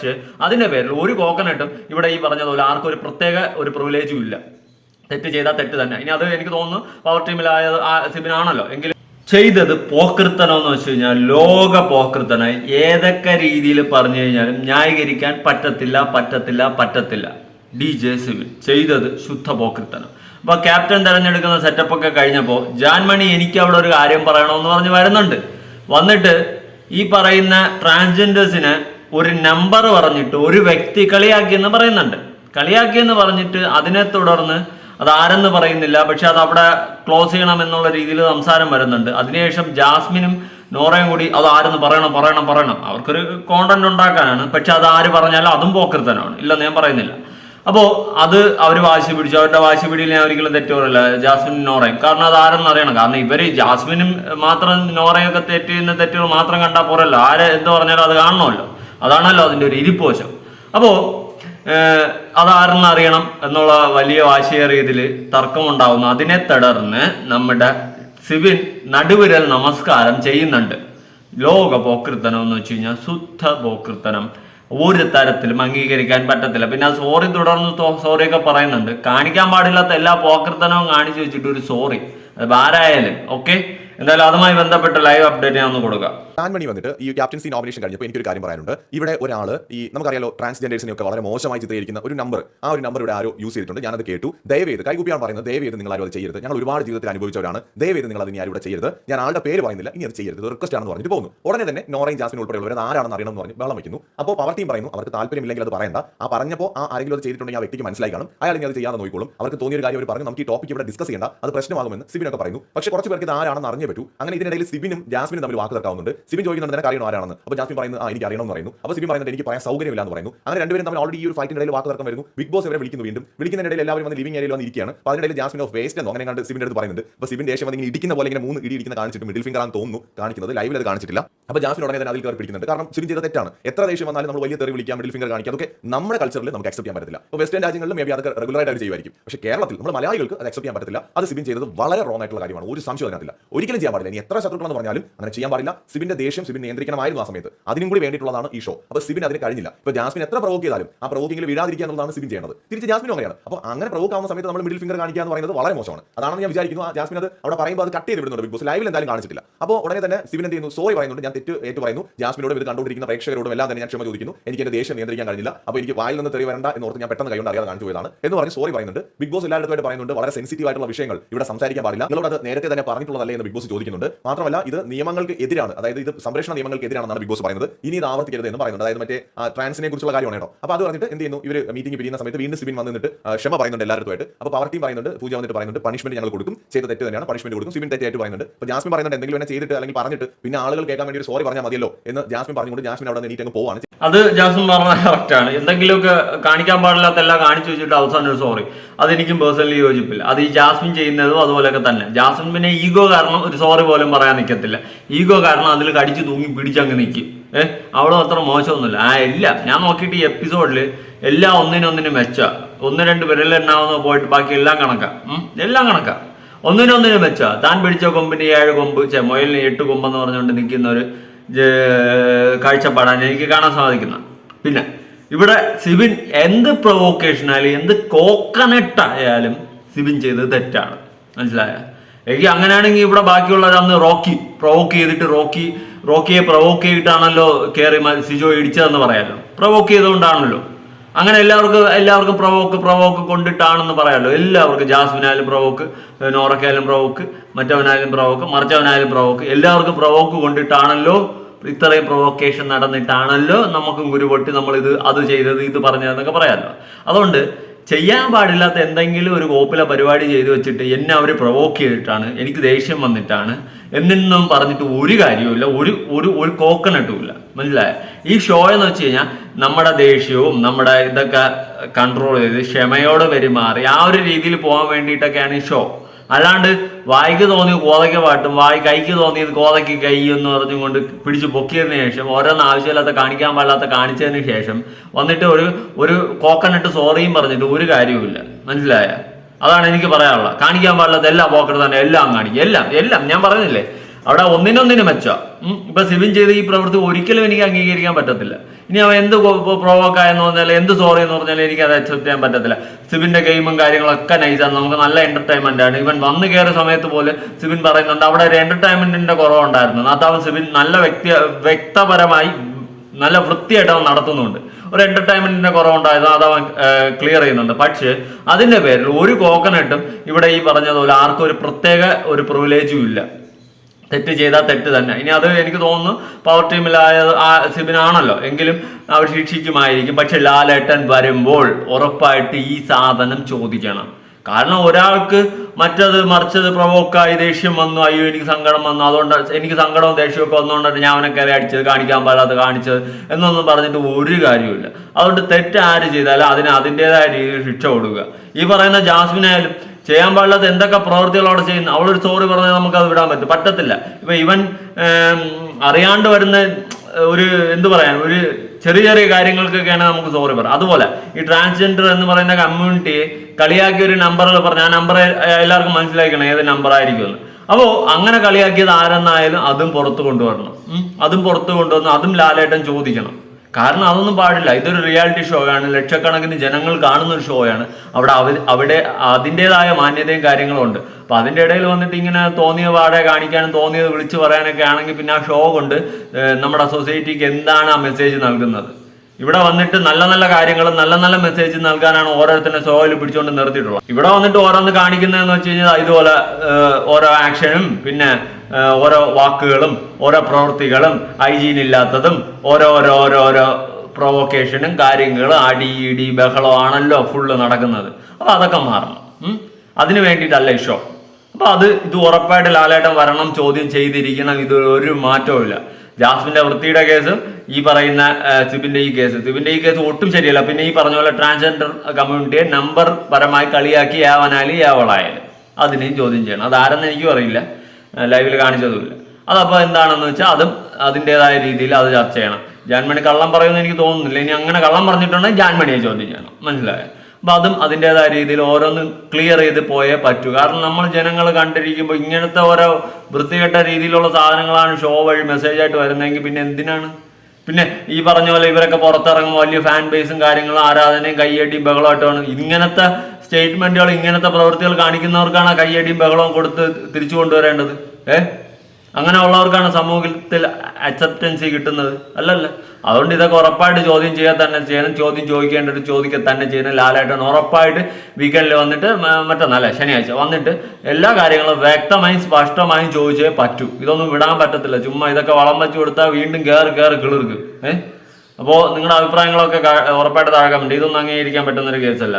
പക്ഷേ അതിന്റെ പേരിൽ ഒരു കോക്കനട്ടും ഇവിടെ ഈ പറഞ്ഞതുപോലെ ആർക്കും ഒരു പ്രത്യേക ഒരു പ്രിവിലേജും ഇല്ല. തെറ്റ് ചെയ്താൽ തെറ്റ് തന്നെ. ഇനി അത് എനിക്ക് തോന്നുന്നു പവർ ടീമിലായ സിബിനാണല്ലോ എങ്കിലും ചെയ്തത് പോക്കൃത്തനം എന്ന് വെച്ച് കഴിഞ്ഞാൽ ലോക പോക്കൃത്തനായി ഏതൊക്കെ രീതിയിൽ പറഞ്ഞു കഴിഞ്ഞാലും ന്യായീകരിക്കാൻ പറ്റത്തില്ല പറ്റത്തില്ല പറ്റത്തില്ല. ഡി ജെ സിബിൻ ചെയ്തത് ശുദ്ധ പോക്കൃത്തനം അപ്പൊ ക്യാപ്റ്റൻ തെരഞ്ഞെടുക്കുന്ന സെറ്റപ്പ് ഒക്കെ കഴിഞ്ഞപ്പോൾ ജാൻമണി എനിക്ക് അവിടെ ഒരു കാര്യം പറയണമെന്ന് പറഞ്ഞ് വരുന്നുണ്ട്. വന്നിട്ട് ഈ പറയുന്ന ട്രാൻസ്ജെൻഡേഴ്സിന് ഒരു നമ്പർ പറഞ്ഞിട്ട് ഒരു വ്യക്തി കളിയാക്കി എന്ന് പറയുന്നുണ്ട്. കളിയാക്കി എന്ന് പറഞ്ഞിട്ട് അതിനെ തുടർന്ന് അത് ആരെന്ന് പറയുന്നില്ല പക്ഷെ അത് അവിടെ ക്ലോസ് ചെയ്യണം എന്നുള്ള രീതിയിൽ സംസാരം വരുന്നുണ്ട്. അതിനുശേഷം ജാസ്മിനും നോറയും കൂടി അത് ആരെന്ന് പറയണം പറയണം പറയണം. അവർക്കൊരു കോണ്ടന്റ് ഉണ്ടാക്കാനാണ്. പക്ഷെ അത് ആര് പറഞ്ഞാലും അതും പോക്കൃത്തനാണ്. ഇല്ല ഞാൻ പറയുന്നില്ല. അപ്പോൾ അത് അവർ വാശി പിടിച്ചു. അവരുടെ വാശി പിടിയിൽ ഞാൻ ഒരിക്കലും തെറ്റ് പറയില്ല ജാസ്മിനും നോറയും. കാരണം അത് ആരെന്ന് അറിയണം. കാരണം ഇവർ ജാസ്മിനും മാത്രം നോറയൊക്കെ തെറ്റ് ചെയ്യുന്ന തെറ്റുകൾ മാത്രം കണ്ടാൽ പോരല്ലോ. ആരെ എന്ത് പറഞ്ഞാലും അത് കാണണമല്ലോ. അതാണല്ലോ അതിന്റെ ഒരു ഇരിപ്പോശം അപ്പോൾ അതാരെന്ന് അറിയണം എന്നുള്ള വലിയ വാശിയേറിയതിൽ തർക്കമുണ്ടാവുന്നു. അതിനെ തുടർന്ന് നമ്മുടെ സിവിൻ നടുവിരൽ നമസ്കാരം ചെയ്യുന്നുണ്ട്. ലോക പോക്കൃത്തനം എന്ന് വെച്ച് കഴിഞ്ഞാൽ ശുദ്ധ പോക്കൃത്തനം ഒരു തരത്തിലും അംഗീകരിക്കാൻ പറ്റത്തില്ല. പിന്നെ ആ സോറി തുടർന്ന് സോറിയൊക്കെ പറയുന്നുണ്ട്. കാണിക്കാൻ പാടില്ലാത്ത എല്ലാ പോക്കൃത്തനവും കാണിച്ചു വെച്ചിട്ട് ഒരു സോറി അത് ആരായാലും ഓക്കെ എന്തായാലും അതുമായി ബന്ധപ്പെട്ട ലൈവ് അപ്ഡേറ്റ് ഞാൻ ഒന്ന് കൊടുക്കാം. മണി വന്നിട്ട് ഈ ക്യാപ്റ്റൻസി നോമിനേഷൻ കഴിഞ്ഞപ്പോൾ എനിക്കൊരു കാര്യം പറയാനുണ്ട്. ഇവിടെ ഒരാൾ ഈ നമുക്കറിയാലോ ട്രാൻസ്ജെൻഡേഴ്സിനെ ഒക്കെ വളരെ മോശമായി ചിത്രീകരിക്കുന്ന ഒരു നമ്പർ ആ ഒരു നമ്പർ ഇവിടെ ആരോ യൂസ് ചെയ്തിട്ടുണ്ട്. ഞാനത് കേട്ടു. ദയവേത് കൈകൂപ്പിയാണ് പറയുന്നത് ദയവേത് നിങ്ങൾ ആരും അത് ചെയ്യരുത്. ഞങ്ങൾ ഒരുപാട് ജീവിതത്തിൽ അനുഭവിച്ചവരാണ്. ദയവേത് നിങ്ങൾ അതിന് ആരും ഇവിടെ ചെയ്യരുത്. ഞാൻ ആളുടെ പേര് പറയുന്നില്ല. ഇനി അത് ചെയ്യരുത്. റിക്വസ്റ്റ് ആണെന്ന് പറഞ്ഞിട്ട് പോകുന്നു. ഉടനെ തന്നെ നോറയും ജാസ്മിൻ ഉൾപ്പെടെയുള്ളവർ ആരാണെന്ന് അറിയണം എന്ന് പറഞ്ഞ് വെള്ളം വയ്ക്കുന്നു അപ്പോൾ പവർ ടീം പറയുന്നു അവർക്ക് താല്പര്യമില്ലെങ്കിൽ അത് പറയണ്ട. ആ പറഞ്ഞപ്പോൾ ആ ആരെങ്കിലും അത് ചെയ്തിട്ടുണ്ടെങ്കിൽ ആ വ്യക്തിക്ക് മനസ്സിലായി അയാൾ ഇനി അത് ചെയ്യാതെ നോക്കിക്കോളും. അവർക്ക് തോന്നിയ ഒരു കാര്യം അവർ പറഞ്ഞു. നമുക്ക് ഈ ടോപ്പിക് ഇവിടെ ഡിസ്കസ് ചെയ്യേണ്ട. അത് പ്രശ്നമാകുമെന്ന് സിബിനൊക്കെ പറയുന്നു. പക്ഷേ കുറച്ച് പേർക്ക് ഇത് ആരാണെന്ന് അറിഞ്ഞേ പറ്റൂ. അങ്ങനെ ഇതിനിടയിൽ സിബിനും ജാസ്മിനും തമ്മിൽ വാക്ക് തർക്കാവുന്നുണ്ട് സിബിൻ ചോദിക്കുന്നത് തന്നെ അറിയണോ ആരാണെന്ന്? അപ്പോൾ ജാസ്മിൻ പറയുന്നത് ആ എനിക്ക് അറിയണമെന്ന് പറയുന്നു. അപ്പോൾ സിബിൻ പറയുന്നത് എനിക്ക് പറയാൻ സൗകര്യമില്ല എന്ന് പറയുന്നു. അങ്ങനെ രണ്ടുപേരും തമ്മിൽ ഓൾറെഡി ഈ ഒരു ഫൈറ്റിന്റെ ഇടയിൽ വാക്ക് തർക്കം വരുന്നു. ബിഗ് ബോസ് ഇവരെ വിളിക്കുന്നു വീണ്ടും. വിളിക്കുന്നതിനിടയിൽ എല്ലാവരും വന്ന് ലിവിംഗ് ഏരിയയിൽ വന്ന് ഇരിക്കുകയാണ് അപ്പോൾ അതിനിടയിൽ ജാസ്മിൻ ഓഫ് വേസ്റ്റ് എന്നോ അങ്ങനെ കണ്ട് സിബിന്റെ അടുത്ത് പറയുന്നുണ്ട്. അപ്പോൾ സിബിൻ ദേഷ്യം ഇങ്ങനെ ഇടിക്കുന്ന പോലെ ഇങ്ങനെ മൂന്ന് ഇടി ഇടിക്കുന്ന കാണിച്ചിട്ട് മിഡിൽ ഫിംഗർ ആണ് തോന്നുന്നു കാണിക്കുന്നത്. ലൈവിൽ അത് കാണിച്ചിട്ടില്ല. അപ്പോൾ ജാസ്മിൻ ഉടനെ തന്നെ അതിൽ കയറി പിടിക്കുന്നുണ്ട്. കാരണം സിബിൻ ചെയ്ത തെറ്റാണ്. എത്ര ദേഷ്യം വന്നാലും നമ്മൾ വലിയ തെറി വിളിക്കാം മിഡിൽ ഫിംഗർ കാണിക്കാം അതൊക്കെ നമ്മുടെ കൾച്ചറിൽ നമുക്ക് അക്സെപ്റ്റ് ചെയ്യാൻ പറ്റില്ല അപ്പോൾ വെസ്റ്റേൺ രാജ്യങ്ങളിൽ മേ ബി അതൊക്കെ റെഗുലർ ആയിട്ട് ചെയ്യുമായിരിക്കും. പക്ഷേ കേരളത്തിൽ നമ്മൾ മലയാളികൾക്ക് അത് അക്സെപ്റ്റ് ചെയ്യാൻ പറ്റില്ല അത് സിബിൻ ചെയ്തത് വളരെ റോങ് ആയിട്ടുള്ള കാര്യമാണ്. ഒരു സംശയം അതിനകത്തില്ല. ഒരിക്കലും ചെയ്യാൻ പാടില്ല. ഇനി എത്ര ശത്രുക്കളെന്ന് പറഞ്ഞാലും അങ്ങനെ ചെയ്യാൻ പാടില്ല. സിബിന്റെ ദേഷ്യം സിബിൻ നിയന്ത്രിക്കണമായിരുന്നു ആ സമയത്ത്. അതിനും കൂടി വേണ്ടിയിട്ടുള്ളതാണ് ഈ ഷോ അപ്പോൾ സിബിൻ അതിന് കഴിഞ്ഞില്ല. ഇപ്പോൾ ജാസ്മിൻ എത്ര പ്രവോക്ക് ചെയ്താലും ആ പ്രവോക്കിങ്ങിൽ വീഴാതിരിക്കുക എന്നുള്ളതാണ് സിബിൻ ചെയ്യുന്നത് തിരിച്ച് ജാസ്മിനും അങ്ങനെയാണ്. അപ്പോൾ അങ്ങനെ പ്രവോക്ക് ആവുന്ന സമയത്ത് നമ്മൾ മിഡിൽ ഫിംഗർ കാണിക്കുക എന്ന് പറയുന്നത് വളരെ മോശമാണ്. അതാണ് ഞാൻ വിചാരിക്കുന്നു. ആ ജാസ്മിൻ അത് അവിടെ പറയുമ്പോൾ അത് കട്ട് ചെയ്ത് വിടുന്നുണ്ട് ബിഗ് ബോസ്. ലൈവിൽ എന്തായാലും കാണിച്ചിട്ടില്ല. അപ്പോൾ ഉടനെ തന്നെ സിബിൻ എന്ത് ചെയ്യുന്നു? സോറി പറയുന്നുണ്ട്. ഞാൻ തെറ്റ് ഏറ്റു പറയുന്നു. ജാസ്മിനോട് ഇത് കണ്ടുകൊണ്ടിരിക്കുന്ന പ്രേക്ഷകരോടും എല്ലാം തന്നെ ഞാൻ ക്ഷമ ചോദിക്കുന്നു. എനിക്ക് എന്റെ ദേഷ്യം നിയന്ത്രിക്കാൻ കഴിഞ്ഞില്ല. അപ്പോൾ എനിക്ക് വായിൽ നിന്ന് തെറി വരണ്ട എന്ന് ഓർത്ത് ഞാൻ പെട്ടെന്ന് കൈകൊണ്ട് അറിയാതെ കാണിച്ചു പോയതാണ്. എന്ന് പറഞ്ഞ് സോറി പറയുന്നുണ്ട്. ബിഗ് ബോസ് എല്ലായിടത്തുമായിട്ട് പറയുന്നുണ്ട്. വളരെ സെൻസിറ്റീവ് ആയിട്ടുള്ള വിഷയങ്ങൾ ഇവിടെ സംസാരിക്കാൻ പാടില്ല. നിങ്ങളോട് അത് നേരത്തെ തന്നെ പറഞ്ഞിട്ടുള്ളതല്ലേ എന്ന് ബിഗ് ബോസ് ചോദിക്കുന്നുണ്ട്. മാത്രമല്ല ഇത് നിയമങ്ങൾക്ക് എതിരാണ്. അതായത് ഇത് സംരക്ഷണ നിയമങ്ങൾക്ക് എതിരാണെന്നാണ് ബിഗ് ബോസ് പറയുന്നത്. ഇനി ഇത് ആവർത്തിക്കരുത് എന്ന് പറയുന്നുണ്ട്. അതായത് മറ്റേ ട്രാൻസിനെ കുറിച്ചുള്ള കാര്യമാണ് കേട്ടോ. അപ്പോൾ അത് പറഞ്ഞിട്ട് എന്ത് ചെയ്യുന്നു? ഇവർ മീറ്റിംഗ് പിരിയുന്ന സമയത്ത് വീണ്ടും സിബിൻ വന്നിട്ട് ക്ഷമ പറയുന്നുണ്ട് എല്ലാവരുമായിട്ട് അപ്പോൾ പവർ ടീം പറയുന്നുണ്ട് പൂജ വന്നിട്ട് പറയുന്നുണ്ട് പണിഷ്മെന്റ് ഞങ്ങൾ കൊടുക്കും. ചെയ്ത തെറ്റ് തന്നെയാണ് പണിഷ്മെന്റ് കൊടുക്കും. സിബിൻ തെറ്റായിട്ട് പറയുന്നുണ്ട്. അപ്പോൾ ജാസ്മിൻ പറയുന്നുണ്ട് എന്തെങ്കിലും എന്നെ ചെയ്തിട്ട് അല്ലെങ്കിൽ പറഞ്ഞിട്ട് പിന്നെ ആളുകൾ കേൾക്കാൻ വേണ്ടി ഒരു സോറി പറഞ്ഞാൽ മതിയല്ലോ എന്ന് ജാസ്മിൻ പറഞ്ഞുകൊണ്ട് ജാസ്മിൻ അവിടെ എണീറ്റ് അങ്ങ് പോവാണ്. അത് ജാസ്മിൻ പറഞ്ഞ കറക്റ്റാണ് എന്തെങ്കിലുമൊക്കെ കാണിക്കാൻ പാടില്ലാത്ത എല്ലാം കാണിച്ചു വെച്ചിട്ട് അവസാനം ഒരു സോറി അതെനിക്കും പേഴ്സണലി യോജിപ്പില്ല. അത് ഈ ജാസ്മിൻ ചെയ്യുന്നതും അതുപോലെയൊക്കെ തന്നെ. ജാസ്മിൻ പിന്നെ ഈഗോ കാരണം ഒരു സോറി പോലും പറയാൻ നിൽക്കത്തില്ല ഈഗോ കാരണം അതിൽ കടിച്ചു തൂങ്ങി പിടിച്ചങ്ങ് നിൽക്കും ഏഹ് അവിടെ അത്ര മോശമൊന്നുമില്ല. ആ ഇല്ല. ഞാൻ നോക്കിയിട്ട് ഈ എപ്പിസോഡിൽ എല്ലാം ഒന്നിനൊന്നിനും മെച്ച. ഒന്ന് രണ്ട് വിരലെണ്ണാവുന്ന പോയിട്ട് ബാക്കി എല്ലാം കണക്കാ. എല്ലാം കണക്കാ. ഒന്നിനൊന്നിനും മെച്ച. താൻ പിടിച്ച കൊമ്പിന് ഏഴ് കൊമ്പ് ചെ മുയലിന് എട്ട് കൊമ്പെന്ന് പറഞ്ഞുകൊണ്ട് നിൽക്കുന്ന ഒരു കാഴ്ചപ്പാടാണ് എനിക്ക് കാണാൻ സാധിക്കുന്ന. പിന്നെ ഇവിടെ സിബിൻ എന്ത് പ്രൊവോക്കേഷൻ ആയാലും എന്ത് കോക്കനട്ട് ആയാലും സിബിൻ ചെയ്തത് തെറ്റാണ്. മനസ്സിലായ? എനിക്ക് അങ്ങനെയാണെങ്കിൽ ഇവിടെ ബാക്കിയുള്ളവർ അന്ന് റോക്കി പ്രൊവോക്ക് ചെയ്തിട്ട് റോക്കി റോക്കിയെ പ്രൊവോക്ക് ചെയ്തിട്ടാണല്ലോ കയറി സിജോ ഇടിച്ചതെന്ന് പറയാമല്ലോ പ്രൊവോക്ക് ചെയ്തുകൊണ്ടാണല്ലോ. അങ്ങനെ എല്ലാവർക്കും എല്ലാവർക്കും പ്രൊവോക്ക് പ്രൊവോക്ക് കൊണ്ടിട്ടാണെന്ന് പറയാമല്ലോ എല്ലാവർക്കും ജാസ്മിനായാലും പ്രൊവോക്ക് നോറക്കായാലും പ്രൊവോക്ക് മറ്റവനായാലും പ്രൊവോക്ക് മറിച്ചവനായാലും പ്രൊവോക്ക് എല്ലാവർക്കും പ്രൊവോക്ക് കൊണ്ടിട്ടാണല്ലോ. ഇത്രയും പ്രൊവോക്കേഷൻ നടന്നിട്ടാണല്ലോ നമുക്കും ഗുരുപൊട്ടി നമ്മൾ ഇത് അത് ചെയ്തത് ഇത് പറഞ്ഞതെന്നൊക്കെ പറയാമല്ലോ അതുകൊണ്ട് ചെയ്യാൻ പാടില്ലാത്ത എന്തെങ്കിലും ഒരു കോപ്പിലെ പരിപാടി ചെയ്തു വെച്ചിട്ട് എന്നെ അവർ പ്രൊവോക്ക് ചെയ്തിട്ടാണ് എനിക്ക് ദേഷ്യം വന്നിട്ടാണ് എന്നൊന്നും പറഞ്ഞിട്ട് ഒരു കാര്യവുമില്ല ഒരു ഒരു ഒരു കോക്കനട്ടും ഇല്ല മനസ്സിലായ? ഈ ഷോ എന്ന് വെച്ച് കഴിഞ്ഞാൽ നമ്മുടെ ദേഷ്യവും നമ്മുടെ ഇതൊക്കെ കൺട്രോൾ ചെയ്ത് ക്ഷമയോടെ പെരുമാറി ആ ഒരു രീതിയിൽ പോകാൻ വേണ്ടിയിട്ടൊക്കെയാണ് ഈ ഷോ അല്ലാണ്ട് വായിക്ക് തോന്നിയത് കോതയ്ക്ക് പാട്ടും വായി കൈക്ക് തോന്നിയത് കോതയ്ക്ക് കൈ എന്ന് പറഞ്ഞുകൊണ്ട് പിടിച്ച് പൊക്കിയതിന് ശേഷം ഓരോന്ന് ആവശ്യമില്ലാത്ത കാണിക്കാൻ പാടില്ലാത്ത കാണിച്ചതിന് ശേഷം വന്നിട്ട് ഒരു ഒരു കോക്കനട്ട് സോറിയും പറഞ്ഞിട്ട് ഒരു കാര്യവുമില്ല. മനസ്സിലായ? അതാണ് എനിക്ക് പറയാനുള്ളത്. കാണിക്കാൻ പാടില്ലാത്ത എല്ലാ പോക്കറ്റ് തന്നെ എല്ലാം കാണിക്കും. എല്ലാം എല്ലാം. ഞാൻ പറഞ്ഞില്ലേ? അവിടെ ഒന്നിനൊന്നിന് മെച്ച. ഇപ്പൊ സിബിൻ ചെയ്ത ഈ പ്രവൃത്തി ഒരിക്കലും എനിക്ക് അംഗീകരിക്കാൻ പറ്റത്തില്ല. ഇനി അവൻ എന്ത് പ്രോവോക്ക് ആയെന്ന് പറഞ്ഞാൽ എന്ത് സോറി എന്ന് പറഞ്ഞാൽ എനിക്ക് അത് അക്സെപ്റ്റ് ചെയ്യാൻ പറ്റത്തില്ല. സിബിന്റെ ഗെയിമും കാര്യങ്ങളൊക്കെ നൈസാണ് നമുക്ക് നല്ല എന്റർടൈൻമെന്റ് ആണ്. ഇവൻ വന്നു കയറിയ സമയത്ത് പോലും സിബിൻ പറയുന്നുണ്ട് അവിടെ ഒരു എന്റർടൈൻമെന്റിന്റെ കുറവുണ്ടായിരുന്നു. അതാവും സിബിൻ നല്ല വ്യക്തി വ്യക്തപരമായി നല്ല വൃത്തിയായിട്ട് അവൻ നടത്തുന്നുണ്ട്. ഒരു എന്റർടൈൻമെന്റിന്റെ കുറവുണ്ടായത് അത് അവൻ ക്ലിയർ ചെയ്യുന്നുണ്ട്. പക്ഷേ അതിന്റെ പേരിൽ ഒരു കോക്കനട്ടും ഇവിടെ ഈ പറഞ്ഞതുപോലെ ആർക്കും ഒരു പ്രത്യേക ഒരു പ്രിവിലേജും ഇല്ല. തെറ്റ് ചെയ്താൽ തെറ്റ് തന്നെ. ഇനി അത് എനിക്ക് തോന്നുന്നു പവർ ടീമിലായ സിബിനാണല്ലോ. എങ്കിലും അവർ ശിക്ഷിക്കുമായിരിക്കും. പക്ഷെ ലാലേട്ടൻ വരുമ്പോൾ ഉറപ്പായിട്ട് ഈ സാധനം ചോദിക്കണം. കാരണം ഒരാൾക്ക് മറ്റത് മറിച്ചത് പ്രവോക്കായി ദേഷ്യം വന്നു അയ്യോ എനിക്ക് സങ്കടം വന്നു അതുകൊണ്ട് എനിക്ക് സങ്കടവും ദേഷ്യമൊക്കെ വന്നുകൊണ്ടാണ് ഞാൻ അവനെ കയറി അടിച്ചത് കാണിക്കാൻ പാടാതെ കാണിച്ചത് എന്നൊന്നും പറഞ്ഞിട്ട് ഒരു കാര്യമില്ല അതുകൊണ്ട് തെറ്റ് ആര് ചെയ്താലും അതിന് അതിന്റെതായ രീതിയിൽ ശിക്ഷ കൊടുക്കുക. ഈ പറയുന്ന ജാസ്മിനായാലും ചെയ്യാൻ പാടില്ലാത്ത എന്തൊക്കെ പ്രവൃത്തികൾ അവിടെ ചെയ്യുന്നു? അവളൊരു സോറി പറഞ്ഞാൽ നമുക്ക് അത് വിടാൻ പറ്റും. പറ്റത്തില്ല. ഇപ്പൊ ഇവൻ അറിയാണ്ട് വരുന്ന ഒരു എന്ത് പറയാൻ ഒരു ചെറിയ ചെറിയ കാര്യങ്ങൾക്കൊക്കെയാണ് നമുക്ക് സോറി പറയാം. അതുപോലെ ഈ ട്രാൻസ്ജെൻഡർ എന്ന് പറയുന്ന കമ്മ്യൂണിറ്റിയെ കളിയാക്കിയ ഒരു നമ്പറുകൾ പറഞ്ഞു ആ നമ്പർ എല്ലാവർക്കും മനസ്സിലാക്കണം ഏത് നമ്പർ ആയിരിക്കും അപ്പോ അങ്ങനെ കളിയാക്കിയത് ആരെന്നായാലും അതും പുറത്ത് കൊണ്ടുവരണം. അതും പുറത്ത് കൊണ്ടുവന്ന് അതും ലാലേട്ടൻ ചോദിക്കണം. കാരണം അതൊന്നും പാടില്ല. ഇതൊരു റിയാലിറ്റി ഷോ ആണ്. ലക്ഷക്കണക്കിന് ജനങ്ങൾ കാണുന്ന ഒരു ഷോ ആണ്. അവിടെ അവ അവിടെ അതിന്റെതായ മാന്യതയും കാര്യങ്ങളും ഉണ്ട്. അപ്പൊ അതിന്റെ ഇടയിൽ വന്നിട്ട് ഇങ്ങനെ തോന്നിയ പാടെ കാണിക്കാനും തോന്നിയത് വിളിച്ചു പറയാനൊക്കെ ആണെങ്കിൽ പിന്നെ ആ ഷോ കൊണ്ട് നമ്മുടെ സൊസൈറ്റിക്ക് എന്താണ് ആ മെസ്സേജ് നൽകുന്നത്? ഇവിടെ വന്നിട്ട് നല്ല നല്ല കാര്യങ്ങളും നല്ല നല്ല മെസ്സേജ് നൽകാനാണ് ഓരോരുത്തരുടെ ഷോയിൽ പിടിച്ചുകൊണ്ട് നിർത്തിയിട്ടുള്ളത്. ഇവിടെ വന്നിട്ട് ഓരോന്ന് കാണിക്കുന്നതെന്ന് വെച്ച് കഴിഞ്ഞാൽ ഇതുപോലെ ഓരോ ആക്ഷനും പിന്നെ ഓരോ വാക്കുകളും ഓരോ പ്രവൃത്തികളും ഹൈജീൻ ഇല്ലാത്തതും ഓരോ ഓരോ ഓരോ ഓരോ പ്രൊവോക്കേഷനും കാര്യങ്ങളും അടി ഇടി ബഹളമാണല്ലോ ഫുള്ള് നടക്കുന്നത്. അപ്പോൾ അതൊക്കെ മാറണം. അതിന് വേണ്ടിയിട്ടല്ല ഈ ഷോ അപ്പൊ അത് ഇത് ഉറപ്പായിട്ട് ലാലേട്ടൻ വരണം ചോദ്യം ചെയ്തിരിക്കണം ഇത് ഒരു മാറ്റവും ഇല്ല. ജാസ്മിന്റെ വൃത്തിയുടെ കേസ് ഈ പറയുന്ന സിബിന്റെ ഈ കേസ്. സിബിന്റെ ഈ കേസ് ഒട്ടും ശരിയല്ല. പിന്നെ ഈ പറഞ്ഞ പോലെ ട്രാൻസ്ജെൻഡർ കമ്മ്യൂണിറ്റിയെ നമ്പർ പരമായി കളിയാക്കി യാവനാലി യാവളായാലും അതിനെയും ചോദ്യം ചെയ്യണം. അതാരെന്ന് എനിക്കും അറിയില്ല. ലൈവിൽ കാണിച്ചതുമില്ല. അതപ്പോൾ എന്താണെന്ന് വെച്ചാൽ അതും അതിന്റെതായ രീതിയിൽ അത് ചർച്ച ചെയ്യണം. ജാൻമണി കള്ളം പറയുമെന്ന് എനിക്ക് തോന്നുന്നില്ല. ഇനി അങ്ങനെ കള്ളം പറഞ്ഞിട്ടുണ്ടെങ്കിൽ ജാൻമണിയെ ചോദ്യം ചെയ്യണം. മനസ്സിലായോ? അപ്പം അതും അതിന്റെതായ രീതിയിൽ ഓരോന്നും ക്ലിയർ ചെയ്ത് പോയേ പറ്റൂ. കാരണം നമ്മൾ ജനങ്ങൾ കണ്ടിരിക്കുമ്പോൾ ഇങ്ങനത്തെ ഓരോ വൃത്തികെട്ട രീതിയിലുള്ള സാധനങ്ങളാണ് ഷോ വഴി മെസ്സേജായിട്ട് വരുന്നതെങ്കിൽ പിന്നെ എന്തിനാണ്? പിന്നെ ഈ പറഞ്ഞ പോലെ ഇവരൊക്കെ പുറത്തിറങ്ങുമ്പോൾ വലിയ ഫാൻ ബേസും കാര്യങ്ങളും ആരാധനയും കയ്യടിയും ബഹളമായിട്ടാണ്. ഇങ്ങനത്തെ സ്റ്റേറ്റ്മെന്റുകൾ ഇങ്ങനത്തെ പ്രവൃത്തികൾ കാണിക്കുന്നവർക്കാണ് കയ്യടിയും ബഹളവും കൊടുത്ത് തിരിച്ചു കൊണ്ടുവരേണ്ടത്. ഏഹ് അങ്ങനെ ഉള്ളവർക്കാണ് സമൂഹത്തിൽ അക്സെപ്റ്റൻസി കിട്ടുന്നത്. അല്ലല്ല. അതുകൊണ്ട് ഇതൊക്കെ ഉറപ്പായിട്ട് ചോദ്യം ചെയ്യാൻ തന്നെ ചെയ്യണം. ചോദ്യം ചോദിക്കേണ്ടത് ചോദിക്കുക തന്നെ ചെയ്യണം. ലാലായിട്ടാണ് ഉറപ്പായിട്ട് വീക്കെൻഡിൽ വന്നിട്ട് മറ്റന്നല്ല ശനിയാഴ്ച വന്നിട്ട് എല്ലാ കാര്യങ്ങളും വ്യക്തമായും സ്പഷ്ടമായും ചോദിച്ചേ പറ്റൂ. ഇതൊന്നും വിടാൻ പറ്റത്തില്ല. ചുമ്മാ ഇതൊക്കെ വളം വെച്ച് കൊടുത്താൽ വീണ്ടും കയറി കയറി കിളിർക്ക്. ഏഹ് അപ്പോൾ നിങ്ങളുടെ അഭിപ്രായങ്ങളൊക്കെ ഉറപ്പായിട്ട് താഴെ കമന്റ് ഇതൊന്നും അംഗീകരിക്കാൻ പറ്റുന്നൊരു കേസല്ല